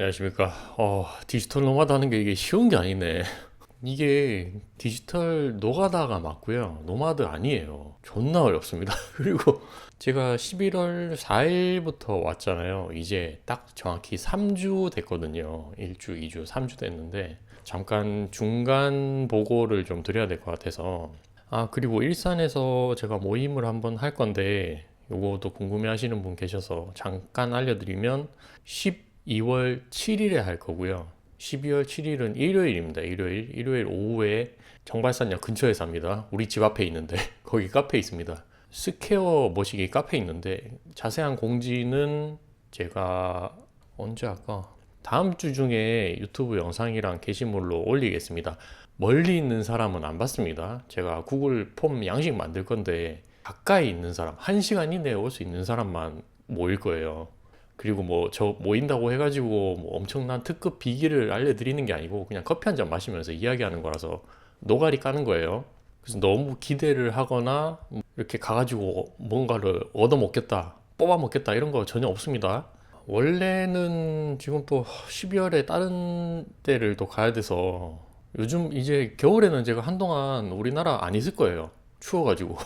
안녕하십니까. 어, 디지털 노마드 하는 게 이게 쉬운 게 아니네. 이게 디지털 노가다가 맞고요. 노마드 아니에요. 존나 어렵습니다. 그리고 제가 11월 4일부터 왔잖아요. 이제 딱 정확히 3주 됐거든요. 1주, 2주, 3주 됐는데 잠깐 중간 보고를 좀 드려야 될 것 같아서 아, 그리고 일산에서 제가 모임을 한번 할 건데 요것도 궁금해 하시는 분 계셔서 잠깐 알려드리면 12월 7일에 할 거고요. 12월 7일은 일요일입니다. 일요일. 일요일 오후에 정발산역 근처에서 합니다. 우리 집 앞에 있는데 거기 카페 있습니다. 스퀘어 머시기 카페 있는데 자세한 공지는 제가 언제 할까? 다음 주 중에 유튜브 영상이랑 게시물로 올리겠습니다. 멀리 있는 사람은 안 받습니다. 제가 구글 폼 양식 만들 건데 가까이 있는 사람, 1시간 이내에 올 수 있는 사람만 모일 거예요. 그리고 뭐 저 모인다고 해가지고 뭐 엄청난 특급 비기를 알려드리는 게 아니고 그냥 커피 한 잔 마시면서 이야기하는 거라서 노가리 까는 거예요. 그래서 너무 기대를 하거나 이렇게 가가지고 뭔가를 얻어 먹겠다, 뽑아 먹겠다 이런 거 전혀 없습니다. 원래는 지금 또 12월에 다른 데를 또 가야 돼서 요즘 이제 겨울에는 제가 한동안 우리나라 안 있을 거예요. 추워가지고.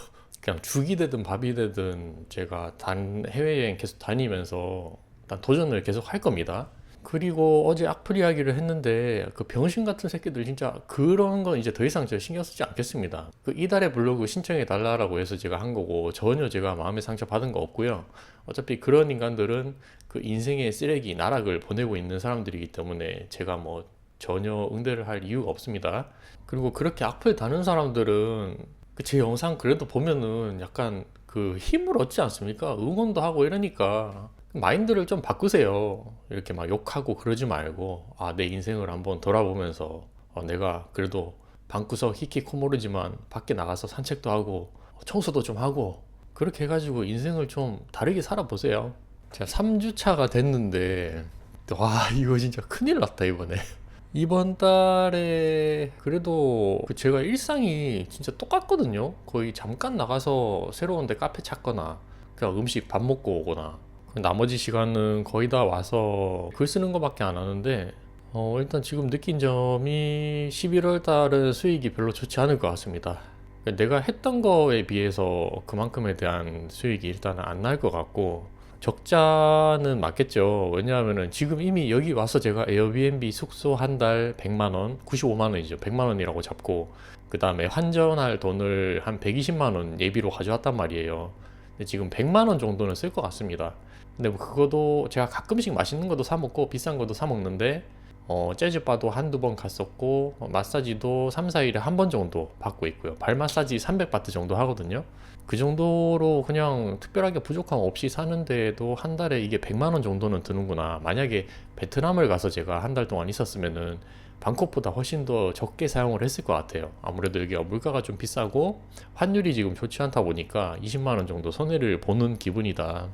그냥 죽이 되든 밥이 되든 제가 단 해외여행 계속 다니면서 일단 도전을 계속 할 겁니다. 그리고 어제 악플 이야기를 했는데 그 병신 같은 새끼들 진짜 그런 건 이제 더 이상 제가 신경 쓰지 않겠습니다. 그 이달의 블로그 신청해 달라라고 해서 제가 한 거고 전혀 제가 마음의 상처 받은 거 없고요. 어차피 그런 인간들은 그 인생의 쓰레기 나락을 보내고 있는 사람들이기 때문에 제가 뭐 전혀 응대를 할 이유가 없습니다. 그리고 그렇게 악플 다는 사람들은 그 제 영상 그래도 보면은 약간 그 힘을 얻지 않습니까? 응원도 하고 이러니까 마인드를 좀 바꾸세요. 이렇게 막 욕하고 그러지 말고 아, 내 인생을 한번 돌아보면서 어, 내가 그래도 방구석 히키코모르지만 밖에 나가서 산책도 하고 청소도 좀 하고 그렇게 해가지고 인생을 좀 다르게 살아보세요. 제가 3주차가 됐는데 와 이거 진짜 큰일 났다 이번에. 이번 달에 그래도 그 제가 일상이 진짜 똑같거든요. 거의 잠깐 나가서 새로운 데 카페 찾거나 그냥 음식 밥 먹고 오거나 나머지 시간은 거의 다 와서 글 쓰는 것밖에 안 하는데 어, 일단 지금 느낀 점이 11월 달은 수익이 별로 좋지 않을 것 같습니다. 내가 했던 거에 비해서 그만큼에 대한 수익이 일단은 안 날 것 같고 적자는 맞겠죠. 왜냐하면은 지금 이미 여기 와서 제가 에어비앤비 숙소 한 달 100만 원, 95만 원이죠. 100만 원이라고 잡고 그 다음에 환전할 돈을 한 120만 원 예비로 가져왔단 말이에요. 근데 지금 100만 원 정도는 쓸 것 같습니다. 근데 뭐 그거도 제가 가끔씩 맛있는 것도 사 먹고 비싼 것도 사 먹는데 어, 재즈바도 한두 번 갔었고 어, 마사지도 3, 4일에 한 번 정도 받고 있고요. 발 마사지 300바트 정도 하거든요. 그 정도로 그냥 특별하게 부족함 없이 사는데도 한 달에 이게 100만 원 정도는 드는구나. 만약에 베트남을 가서 제가 한 달 동안 있었으면은 방콕보다 훨씬 더 적게 사용을 했을 것 같아요. 아무래도 여기가 물가가 좀 비싸고 환율이 지금 좋지 않다 보니까 20만 원 정도 손해를 보는 기분이다.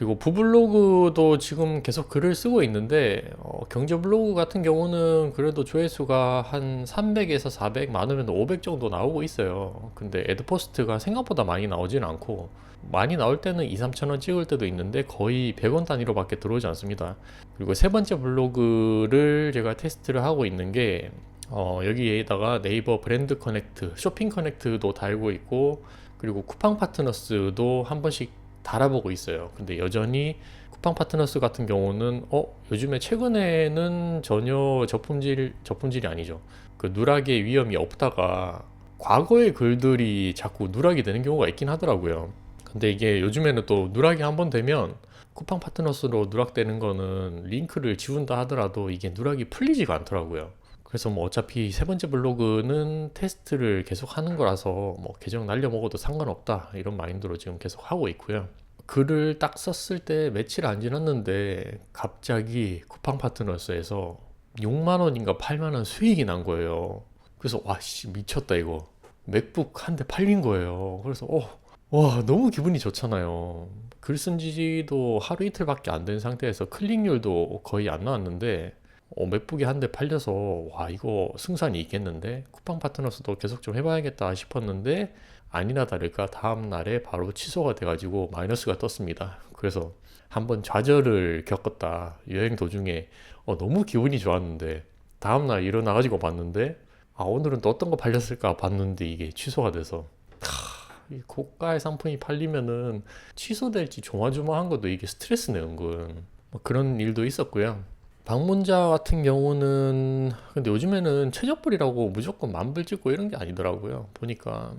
그리고 부블로그도 지금 계속 글을 쓰고 있는데 어, 경제 블로그 같은 경우는 그래도 조회수가 한 300에서 400 많으면 500 정도 나오고 있어요. 근데 애드포스트가 생각보다 많이 나오진 않고 많이 나올 때는 2, 3천 원 찍을 때도 있는데 거의 100원 단위로 밖에 들어오지 않습니다. 그리고 세 번째 블로그를 제가 테스트를 하고 있는 게 어, 여기에다가 네이버 브랜드 커넥트, 쇼핑 커넥트도 달고 있고 그리고 쿠팡 파트너스도 한 번씩 달아보고 있어요. 근데 여전히 쿠팡 파트너스 같은 경우는 어 요즘에 최근에는 전혀 저품질 저품질이 아니죠. 그 누락의 위험이 없다가 과거의 글들이 자꾸 누락이 되는 경우가 있긴 하더라고요. 근데 이게 요즘에는 또 누락이 한 번 되면 쿠팡 파트너스로 누락되는 거는 링크를 지운다 하더라도 이게 누락이 풀리지가 않더라고요. 그래서 뭐 어차피 세 번째 블로그는 테스트를 계속 하는 거라서 뭐 계정 날려 먹어도 상관없다 이런 마인드로 지금 계속 하고 있고요. 글을 딱 썼을 때 며칠 안 지났는데 갑자기 쿠팡 파트너스에서 6만 원인가 8만 원 수익이 난 거예요. 그래서 와씨 미쳤다 이거. 맥북 한 대 팔린 거예요. 그래서 어, 와 너무 기분이 좋잖아요. 글 쓴 지도 하루 이틀밖에 안 된 상태에서 클릭률도 거의 안 나왔는데 어, 맥북이 한 대 팔려서 와 이거 승산이 있겠는데 쿠팡 파트너스도 계속 좀 해봐야겠다 싶었는데 아니나 다를까 다음 날에 바로 취소가 돼가지고 마이너스가 떴습니다. 그래서 한번 좌절을 겪었다. 여행 도중에 어, 너무 기분이 좋았는데 다음 날 일어나가지고 봤는데 아 오늘은 또 어떤 거 팔렸을까 봤는데 이게 취소가 돼서 하, 이 고가의 상품이 팔리면은 취소될지 조마조마한 것도 이게 스트레스네 은근 뭐 그런 일도 있었고요. 방문자 같은 경우는 근데 요즘에는 최저불이라고 무조건 만불 찍고 이런 게 아니더라고요. 보니까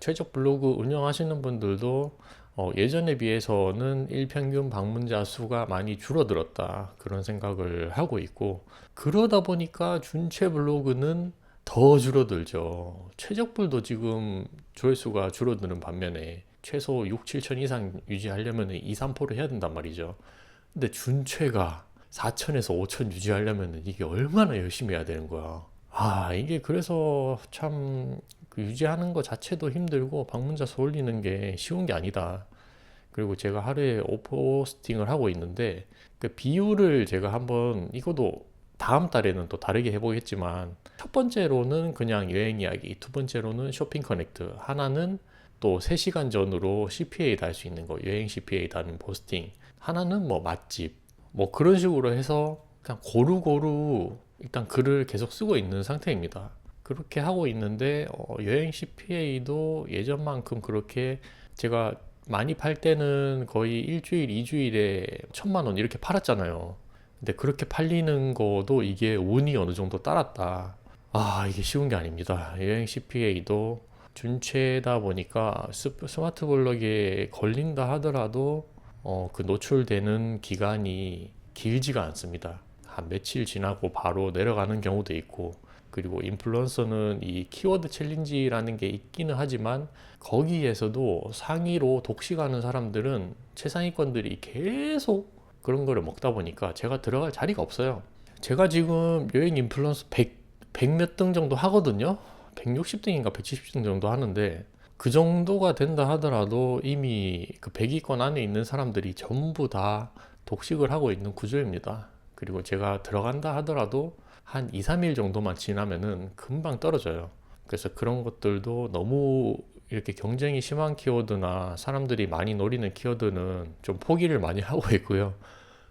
최저 블로그 운영하시는 분들도 어, 예전에 비해서는 일평균 방문자 수가 많이 줄어들었다 그런 생각을 하고 있고 그러다 보니까 준최 블로그는 더 줄어들죠. 최적불도 지금 조회수가 줄어드는 반면에 최소 6, 7천 이상 유지하려면 2, 3%를 해야 된단 말이죠. 근데 준최가 4천에서 5천 유지하려면 이게 얼마나 열심히 해야 되는 거야. 아, 이게 그래서 참그 유지하는 것 자체도 힘들고 방문자 수 올리는 게 쉬운 게 아니다. 그리고 제가 하루에 오포스팅을 하고 있는데 그 비율을 제가 한번 이것도 다음 달에는 또 다르게 해보겠지만 첫 번째로는 그냥 여행 이야기, 두 번째로는 쇼핑 커넥트, 하나는 또 3시간 전으로 CPA 달 수 있는 거, 여행 CPA 다는 포스팅, 하나는 뭐 맛집, 뭐 그런 식으로 해서 그냥 고루고루 일단 글을 계속 쓰고 있는 상태입니다. 그렇게 하고 있는데 어, 여행 CPA도 예전만큼 그렇게 제가 많이 팔 때는 거의 일주일, 이주일에 천만 원 이렇게 팔았잖아요. 근데 그렇게 팔리는 거도 이게 운이 어느 정도 따랐다. 아, 이게 쉬운 게 아닙니다. 여행 CPA도 준체다 보니까 스마트 블럭에 걸린다 하더라도 어, 그 노출되는 기간이 길지가 않습니다. 한 며칠 지나고 바로 내려가는 경우도 있고 그리고 인플루언서는 이 키워드 챌린지라는 게 있기는 하지만 거기에서도 상위로 독식하는 사람들은 최상위권들이 계속 그런 거를 먹다 보니까 제가 들어갈 자리가 없어요. 제가 지금 여행 인플루언서 100, 100 몇 등 정도 하거든요. 160등인가 170등 정도 하는데 그 정도가 된다 하더라도 이미 그 100위권 안에 있는 사람들이 전부 다 독식을 하고 있는 구조입니다. 그리고 제가 들어간다 하더라도 한 2, 3일 정도만 지나면은 금방 떨어져요. 그래서 그런 것들도 너무 이렇게 경쟁이 심한 키워드나 사람들이 많이 노리는 키워드는 좀 포기를 많이 하고 있고요.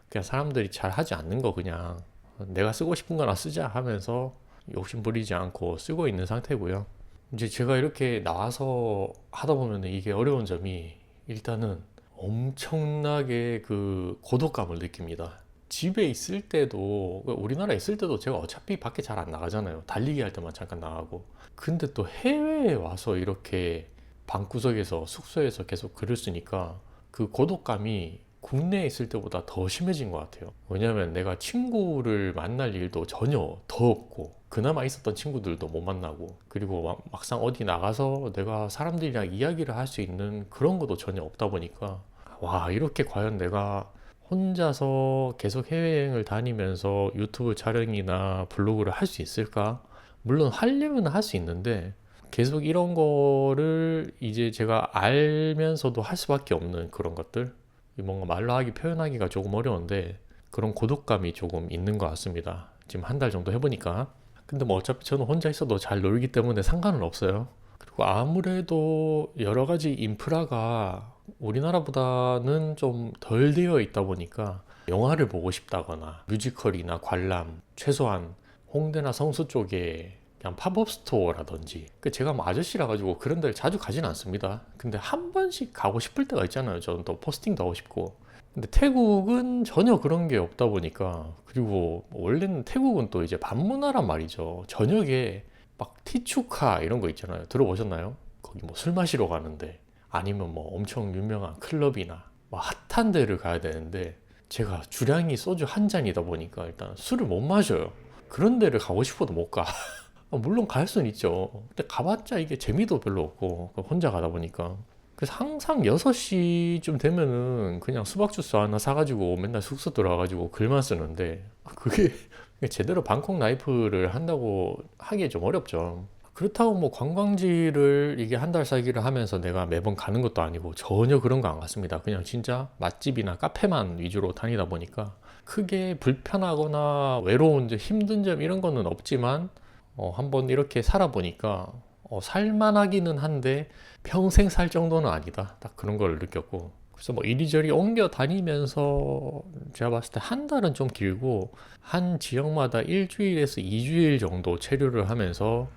그냥 사람들이 잘 하지 않는 거 그냥 내가 쓰고 싶은 거나 쓰자 하면서 욕심 부리지 않고 쓰고 있는 상태고요. 이제 제가 이렇게 나와서 하다 보면 이게 어려운 점이 일단은 엄청나게 그 고독감을 느낍니다. 집에 있을 때도 우리나라에 있을 때도 제가 어차피 밖에 잘 안 나가잖아요. 달리기 할 때만 잠깐 나가고. 근데 또 해외에 와서 이렇게 방구석에서 숙소에서 계속 글을 쓰니까 그 고독감이 국내에 있을 때보다 더 심해진 것 같아요. 왜냐하면 내가 친구를 만날 일도 전혀 더 없고 그나마 있었던 친구들도 못 만나고 그리고 막상 어디 나가서 내가 사람들이랑 이야기를 할 수 있는 그런 것도 전혀 없다 보니까 와 이렇게 과연 내가 혼자서 계속 해외여행을 다니면서 유튜브 촬영이나 블로그를 할 수 있을까? 물론 하려면 할 수 있는데 계속 이런 거를 이제 제가 알면서도 할 수밖에 없는 그런 것들 뭔가 말로 하기 표현하기가 조금 어려운데 그런 고독감이 조금 있는 것 같습니다. 지금 한 달 정도 해보니까 근데 뭐 어차피 저는 혼자 있어도 잘 놀기 때문에 상관은 없어요. 그리고 아무래도 여러 가지 인프라가 우리나라보다는 좀 덜 되어 있다 보니까 영화를 보고 싶다거나 뮤지컬이나 관람, 최소한 홍대나 성수 쪽에 그냥 팝업 스토어라든지 그 제가 뭐 아저씨라 가지고 그런 데를 자주 가진 않습니다. 근데 한 번씩 가고 싶을 때가 있잖아요. 저는 또 포스팅도 하고 싶고. 근데 태국은 전혀 그런 게 없다 보니까 그리고 원래는 태국은 또 이제 반문화란 말이죠. 저녁에 막 티추카 이런 거 있잖아요. 들어보셨나요? 거기 뭐 술 마시러 가는데 아니면 뭐 엄청 유명한 클럽이나 뭐 핫한 데를 가야 되는데 제가 주량이 소주 한 잔이다 보니까 일단 술을 못 마셔요. 그런 데를 가고 싶어도 못 가. 물론 갈 수는 있죠. 근데 가봤자 이게 재미도 별로 없고 혼자 가다 보니까 그래서 항상 6시쯤 되면은 그냥 수박 주스 하나 사가지고 맨날 숙소 들어와가지고 글만 쓰는데 그게 제대로 방콕 라이프를 한다고 하기에 좀 어렵죠. 그렇다고 뭐 관광지를 이게 한 달 살기를 하면서 내가 매번 가는 것도 아니고 전혀 그런 거 안 갔습니다. 그냥 진짜 맛집이나 카페만 위주로 다니다 보니까 크게 불편하거나 외로운 힘든 점 이런 거는 없지만 어, 한번 이렇게 살아보니까 어, 살만하기는 한데 평생 살 정도는 아니다. 딱 그런 걸 느꼈고. 그래서 뭐 이리저리 옮겨 다니면서 제가 봤을 때 한 달은 좀 길고 한 지역마다 일주일에서 이주일 정도 체류를 하면서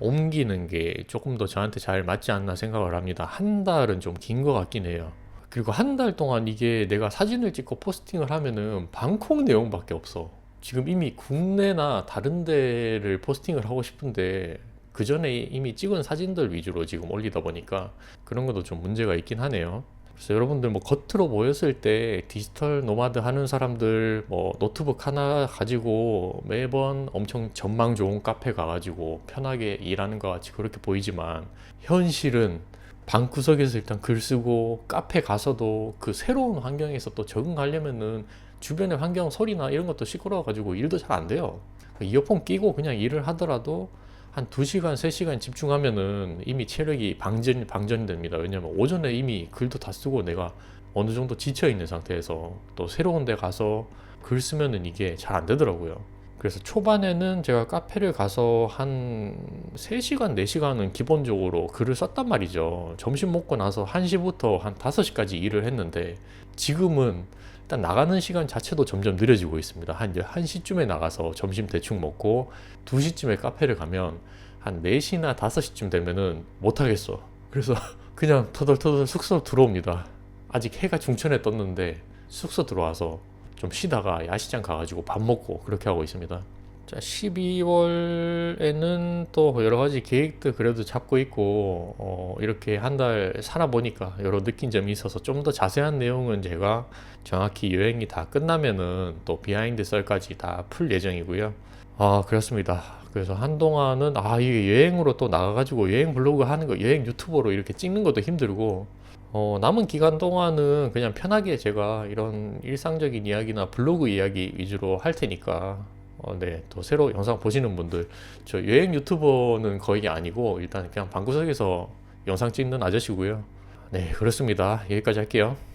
옮기는 게 조금 더 저한테 잘 맞지 않나 생각을 합니다. 한 달은 좀 긴 것 같긴 해요. 그리고 한 달 동안 이게 내가 사진을 찍고 포스팅을 하면은 방콕 내용밖에 없어. 지금 이미 국내나 다른 데를 포스팅을 하고 싶은데 그 전에 이미 찍은 사진들 위주로 지금 올리다 보니까 그런 것도 좀 문제가 있긴 하네요. 그래서 여러분들 뭐 겉으로 보였을 때 디지털 노마드 하는 사람들 뭐 노트북 하나 가지고 매번 엄청 전망 좋은 카페 가가지고 편하게 일하는 것 같이 그렇게 보이지만 현실은 방구석에서 일단 글 쓰고 카페 가서도 그 새로운 환경에서 또 적응하려면은 주변의 환경 소리나 이런 것도 시끄러워가지고 일도 잘 안 돼요. 이어폰 끼고 그냥 일을 하더라도 한 2시간, 3시간 집중하면은 이미 체력이 방전, 방전이 됩니다. 왜냐면 오전에 이미 글도 다 쓰고 내가 어느 정도 지쳐 있는 상태에서 또 새로운 데 가서 글 쓰면은 이게 잘 안 되더라고요. 그래서 초반에는 제가 카페를 가서 한 3시간, 4시간은 기본적으로 글을 썼단 말이죠. 점심 먹고 나서 1시부터 한 5시까지 일을 했는데 지금은 일단 나가는 시간 자체도 점점 느려지고 있습니다. 한 1시쯤에 나가서 점심 대충 먹고 2시쯤에 카페를 가면 한 4시나 5시쯤 되면은 못하겠어. 그래서 그냥 터덜터덜 숙소 들어옵니다. 아직 해가 중천에 떴는데 숙소 들어와서 좀 쉬다가 야시장 가가지고 밥 먹고 그렇게 하고 있습니다. 자, 12월에는 또 여러 가지 계획도 그래도 잡고 있고, 어, 이렇게 한 달 살아보니까 여러 느낀 점이 있어서 좀 더 자세한 내용은 제가 정확히 여행이 다 끝나면은 또 비하인드 썰까지 다 풀 예정이고요. 아, 그렇습니다. 그래서 한동안은 아, 이게 여행으로 또 나가가지고 여행 블로그 하는 거, 여행 유튜버로 이렇게 찍는 것도 힘들고, 어, 남은 기간 동안은 그냥 편하게 제가 이런 일상적인 이야기나 블로그 이야기 위주로 할 테니까, 어, 네, 또 새로 영상 보시는 분들, 저 여행 유튜버는 거의 아니고, 일단 그냥 방구석에서 영상 찍는 아저씨고요. 네, 그렇습니다. 여기까지 할게요.